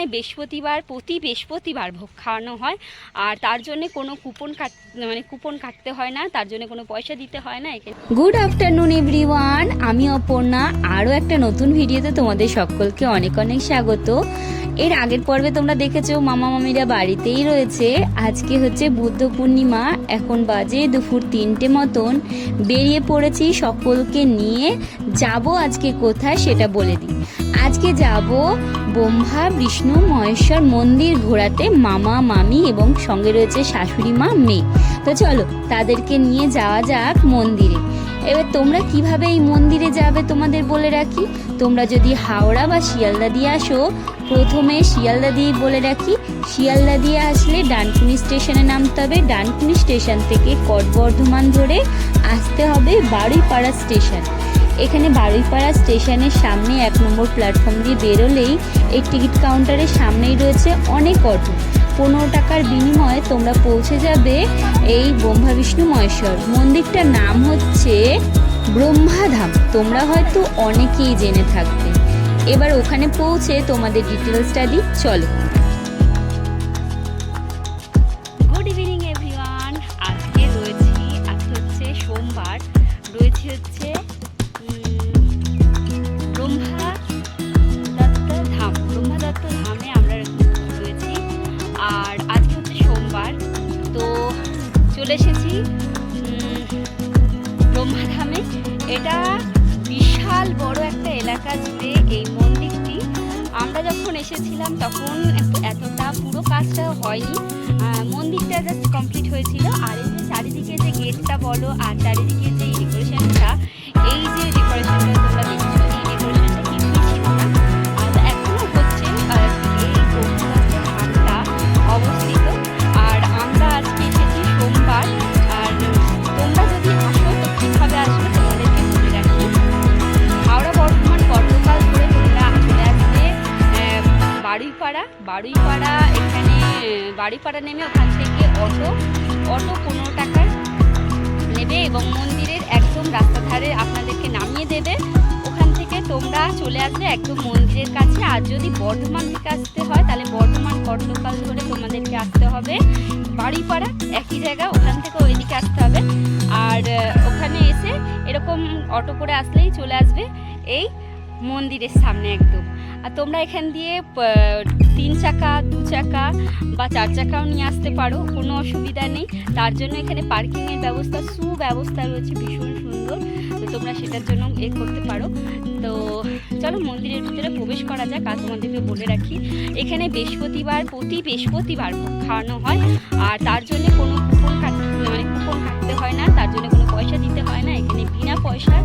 এখানে বৃহস্পতিবার, প্রতি বৃহস্পতিবার ভোগ খাওয়ানো হয়। আর তার জন্য কোনো কুপন কাট মানে কুপন কাটতে হয় না, তার জন্য কোনো পয়সা দিতে হয় না। গুড আফটারনুন এভরিওয়ান আমি অপর্ণা। আরও একটা নতুন ভিডিওতে তোমাদের সকলকে অনেক অনেক স্বাগত। এর আগের পর্বে তোমরা দেখেছ মামা মামিরা বাড়িতেই রয়েছে। আজকে হচ্ছে বুদ্ধ পূর্ণিমা, এখন বাজে দুপুর তিনটে মতন। বেরিয়ে পড়েছি সকলকে নিয়ে। যাব আজকে কোথায় সেটা বলে দিই। আজকে যাব ব্রহ্মা, বিষ্ণু, মহেশ্বর মন্দির ঘোরাতে মামা, মামি এবং সঙ্গে রয়েছে শাশুড়ি মা, মেয়ে। তো চলো তাদেরকে নিয়ে যাওয়া যাক মন্দিরে। এবার তোমরা কীভাবে এই মন্দিরে যাবে তোমাদের বলে রাখি? তোমরা যদি হাওড়া বা শিয়ালদা দিয়ে আসো, প্রথমে শিয়ালদা দিয়ে বলে রাখি, শিয়ালদা দিয়ে আসলে ডানকুনি স্টেশনে নামতে হবে। ডানকুনি স্টেশন থেকে কট বর্ধমান ধরে আসতে হবে বারুইপাড়া স্টেশন। এখানে বারুইপাড়া স্টেশনের সামনে এক নম্বর প্ল্যাটফর্ম দিয়ে বেরোলেই এই টিকিট কাউন্টারের সামনেই রয়েছে অনেক অটো। পনেরো টাকার বিনিময়ে তোমরা পৌঁছে যাবে এই ব্রহ্মা বিষ্ণু মহেশ্বর। মন্দিরটার নাম হচ্ছে ব্রহ্মাধাম। তোমরা হয়তো অনেকেই জেনে থাকবে। এবার ওখানে পৌঁছে তোমাদের ডিটেলসটা দিই, চলো। গুড ইভিনিং আজকে রয়েছি আজকে হচ্ছে সোমবার। রয়েছে হচ্ছে আমরা যখন এসেছিলাম তখন এতটা পুরো কাজটা হয়নি। মন্দিরটা জাস্ট কমপ্লিট হয়েছিল। আর এই যে চারিদিকে যে গেটটা বলো আর চারিদিকে যে ডেকোরেশনটা এই যে ডেকোরেশনটা বারুইপাড়া এখানে বারুইপাড়া নেমে ওখান থেকে অটো অটো পনেরো টাকার নেবে এবং মন্দিরের একদম রাস্তা ধারে আপনাদেরকে নামিয়ে দেবে। ওখান থেকে তোমরা চলে আসবে একদম মন্দিরের কাছে। আর যদি বর্ধমান থেকে আসতে হয়, তাহলে বর্ধমান কটলোকাল ধরে তোমাদেরকে আসতে হবে। বাড়িপাড়া, একই জায়গা, ওখান থেকে ওইদিকে আসতে হবে। আর ওখানে এসে এরকম অটো করে আসলেই চলে আসবে এই মন্দিরের সামনে একদম। আর তোমরা এখান দিয়ে তিন চাকা, দু চাকা বা চার চাকাও নিয়ে আসতে পারো, কোনো অসুবিধা নেই। তার জন্য এখানে পার্কিংয়ের ব্যবস্থা, সুব্যবস্থা রয়েছে, ভীষণ সুন্দর। তো তোমরা সেটার জন্য এ করতে পারো। তো চলো মন্দিরের ভিতরে প্রবেশ করা যাক, আর তোমাদেরকে বলে রাখি, এখানে বৃহস্পতিবার, প্রতি বৃহস্পতিবার খাওয়ানো হয়। আর তার জন্য কোনো কুপন কাট মানে কুপন কাটতে হয় না, তার জন্য কোনো পয়সা দিতে হয় না। এখানে বিনা পয়সায়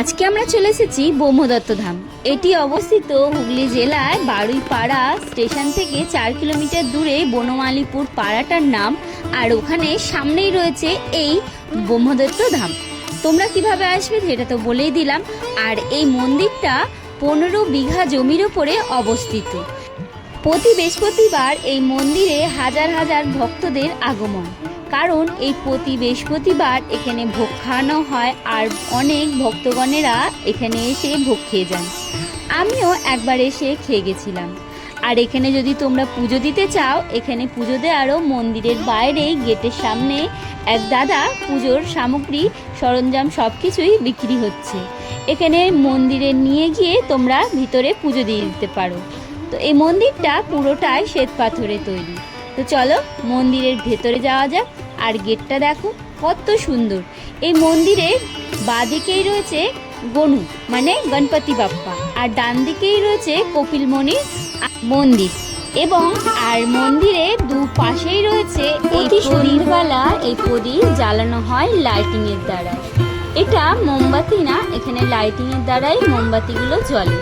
আজকে আমরা চলে এসেছি ব্রহ্মদত্ত ধাম এটি অবস্থিত হুগলি জেলায় বারুইপাড়া স্টেশন থেকে চার কিলোমিটার দূরে বনমালীপুর পাড়াটার নাম আর ওখানে সামনেই রয়েছে এই ব্রহ্মদত্ত ধাম তোমরা কীভাবে আসবে সেটা তো বলেই দিলাম। আর এই মন্দিরটা পনেরো বিঘা জমির ওপরে অবস্থিত। প্রতি বৃহস্পতিবার এই মন্দিরে হাজার হাজার ভক্তদের আগমন। কারণ এই প্রতি বৃহস্পতিবার এখানে ভোগ খাওয়ানো হয় আর অনেক ভক্তগণেরা এখানে এসে ভোগ খেয়ে যান। আমিও একবার এসে খেয়ে গেছিলাম। আর এখানে যদি তোমরা পুজো দিতে চাও, এখানে পুজো দেওয়ারও মন্দিরের বাইরে গেটের সামনে এক দাদা পুজোর সামগ্রী, সরঞ্জাম সব কিছুই বিক্রি হচ্ছে। এখানে মন্দিরে নিয়ে গিয়ে তোমরা ভিতরে পুজো দিয়ে দিতে পারো। তো এই মন্দিরটা পুরোটাই শ্বেত পাথরে তৈরি। তো চলো মন্দিরের ভেতরে যাওয়া যাক আর গেটটা দেখো কত সুন্দর। এই মন্দিরের বাঁদিকেই রয়েছে গনু মানে গণপতি বাপ্পা আর ডান দিকেই রয়েছে কপিলমণির মন্দির এবং আর মন্দিরে দু পাশেই রয়েছে এই প্রদীপওয়ালা এই প্রদীপ জ্বালানো হয় লাইটিং এর দ্বারা এটা মোমবাতি না এখানে লাইটিং এর দ্বারাই মোমবাতিগুলো জ্বলে।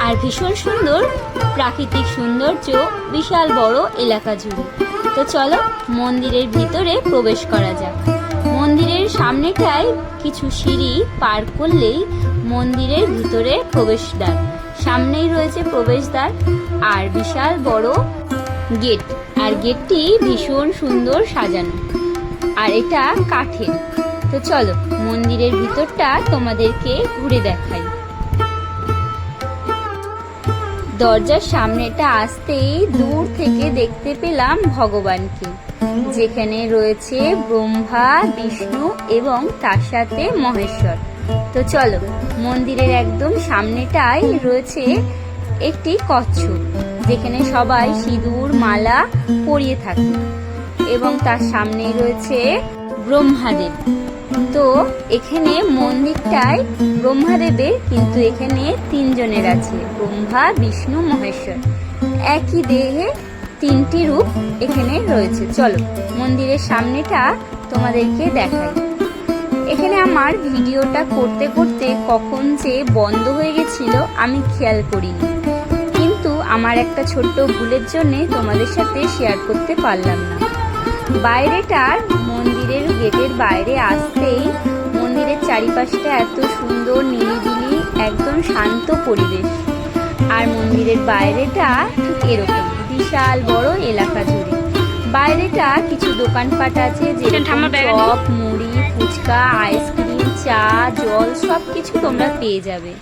আর ভীষণ সুন্দর প্রাকৃতিক সৌন্দর্য, বিশাল বড় এলাকা জুড়ে। তো চলো মন্দিরের ভিতরে প্রবেশ করা যাক। মন্দিরের সামনেটায় কিছু সিঁড়ি পার করলেই মন্দিরের ভিতরে প্রবেশদ্বার। সামনেই রয়েছে প্রবেশদ্বার আর বিশাল বড় গেট। আর গেটটি ভীষণ সুন্দর সাজানো। আর এটা কাঠের। তো চলো মন্দিরের ভিতরটা তোমাদেরকে ঘুরে দেখাই। দরজার সামনেটা আসতেই দূর থেকে দেখতে পেলাম ভগবানকে। যেখানে রয়েছে ব্রহ্মা, বিষ্ণু এবং তার সাথে মহেশ্বর। তো চলো, মন্দিরের একদম সামনেটাই রয়েছে একটি কচ্ছপ, যেখানে সবাই সিঁদুর, মালা পরিয়ে থাকে। এবং তার সামনেই রয়েছে ব্রহ্মাদেব। তো এখানে মন্দিরটায় ব্রহ্মাদেবের, কিন্তু এখানে তিনজনের আছে, ব্রহ্মা, বিষ্ণু, মহেশ্বর। একই দেহে তিনটি রূপ এখানে রয়েছে। চলো, মন্দিরের সামনেটা তোমাদেরকে দেখাই। এখানে আমার ভিডিওটা করতে করতে কখন যে বন্ধ হয়ে গেছিল, আমি খেয়াল করিনি। কিন্তু আমার একটা ছোট্ট ভুলের জন্যে তোমাদের সাথে শেয়ার করতে পারলাম না। বাইরেটার মন্দিরের গেটের বাইরে আসতেই মন্দিরের চারিপাশটা এত সুন্দর নিরিবিলি একদম শান্ত পরিবেশ। আর মন্দিরের বাইরেটা ঠিক এরকম বিশাল বড় এলাকা জুড়ে। বাইরেটা কিছু দোকানপাট আছে যেরকম চপ মুড়ি ফুচকা আইসক্রিম চা জল সব কিছু তোমরা পেয়ে যাবে।